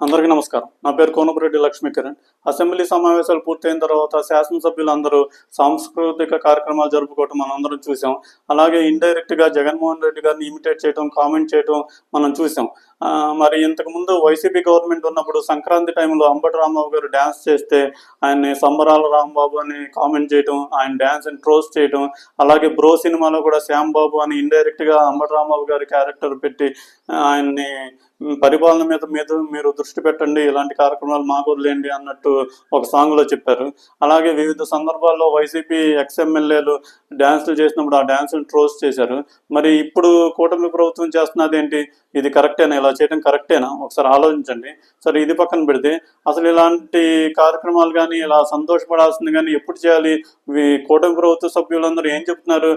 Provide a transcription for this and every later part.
అందరికీ నమస్కారం. నా పేరు కోనపురెడ్డి లక్ష్మీకిరణ్. అసెంబ్లీ సమావేశాలు పూర్తయిన తర్వాత శాసనసభ్యులందరూ సాంస్కృతిక కార్యక్రమాలు జరుపుకోవటం మనం అందరం చూసాం. అలాగే ఇండైరెక్ట్గా జగన్మోహన్ రెడ్డి గారిని ఇమిటేట్ చేయటం కామెంట్ చేయటం మనం చూసాం. మరి ఇంతకు ముందు వైసీపీ గవర్నమెంట్ ఉన్నప్పుడు సంక్రాంతి టైంలో అంబటి రాంబాబు గారు డ్యాన్స్ చేస్తే ఆయన్ని సంబరాల రాంబాబు అని కామెంట్ చేయటం ఆయన డ్యాన్స్ ట్రోస్ చేయటం అలాగే బ్రో సినిమాలో కూడా శ్యాంబాబు అని ఇండైరెక్ట్గా అంబటి రాంబాబు గారి క్యారెక్టర్ పెట్టి ఆయన్ని పరిపాలన మీద మీద మీరు దృష్టి పెట్టండి ఇలాంటి కార్యక్రమాలు మాకు వదిలేయండి అన్నట్టు ఒక సాంగ్లో చెప్పారు. అలాగే వివిధ సందర్భాల్లో వైసీపీ ఎక్స్ఎమ్మెల్యేలు డ్యాన్సులు చేసినప్పుడు ఆ డ్యాన్సులు ట్రోస్ చేశారు. మరి ఇప్పుడు కూటమి ప్రభుత్వం చేస్తున్నది ఏంటి? ఇది కరెక్టేనా ఇలా చేయడం కరెక్టేనా ఒకసారి ఆలోచించండి. సరే ఇది పక్కన పెడితే అసలు ఇలాంటి కార్యక్రమాలు కానీ ఇలా సంతోషపడాల్సింది కానీ ఎప్పుడు చేయాలి? ఈ కూటమి ప్రభుత్వ సభ్యులందరూ ఏం చెప్తున్నారు?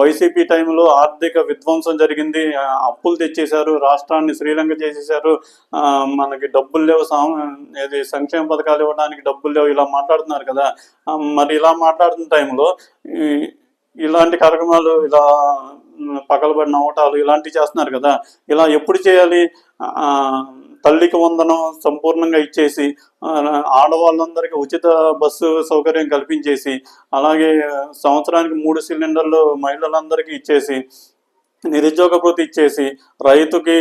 వైసీపీ టైంలో ఆర్థిక విధ్వంసం జరిగింది. అప్పులు తెచ్చేశారు. రాష్ట్రాన్ని శ్రీలంక చేసేసారు. మనకి డబ్బులు లేవు ఏది సంక్షేమ పథకాలు ఇవ్వడానికి డబ్బులు లేవు ఇలా మాట్లాడుతున్నారు కదా. మరి ఇలా మాట్లాడుతున్న టైంలో ఇలాంటి కార్యక్రమాలు ఇలా పగలబడిన పగలబడి నవ్వటాలు ఇలాంటివి చేస్తున్నారు కదా. ఇలా ఎప్పుడు చేయాలి? తల్లికి వందనం సంపూర్ణంగా ఇచ్చేసి ఆడవాళ్ళందరికీ ఉచిత బస్సు సౌకర్యం కల్పించేసి అలాగే సంవత్సరానికి మూడు సిలిండర్లు మహిళలందరికీ ఇచ్చేసి నిరుద్యోగ భృతి ఇచ్చేసి రైతుకి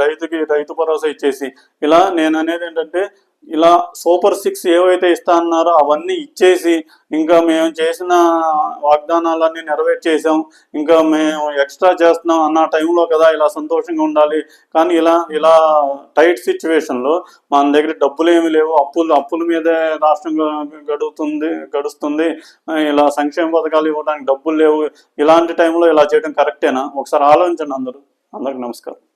రైతుకి రైతు భరోసా ఇచ్చేసి ఇలా నేను అనేది ఏంటంటే ఇలా సూపర్ సిక్స్ ఏవైతే ఇస్తా అన్నారో అవన్నీ ఇచ్చేసి ఇంకా మేము చేసిన వాగ్దానాలన్నీ నెరవేర్చేసాం. ఇంకా మేము ఎక్స్ట్రా చేస్తున్నాం అన్న టైంలో కదా ఇలా సంతోషంగా ఉండాలి. కానీ ఇలా ఇలా టైట్ సిచ్యువేషన్లో మన దగ్గర డబ్బులు ఏమి లేవు. అప్పులు అప్పుల మీదే రాష్ట్రం గడుగుతుంది గడుస్తుంది. ఇలా సంక్షేమ పథకాలు ఇవ్వడానికి డబ్బులు లేవు. ఇలాంటి టైంలో ఇలా చేయడం కరెక్టేనా? ఒకసారి ఆలోచించండి అందరూ. అందరికి నమస్కారం.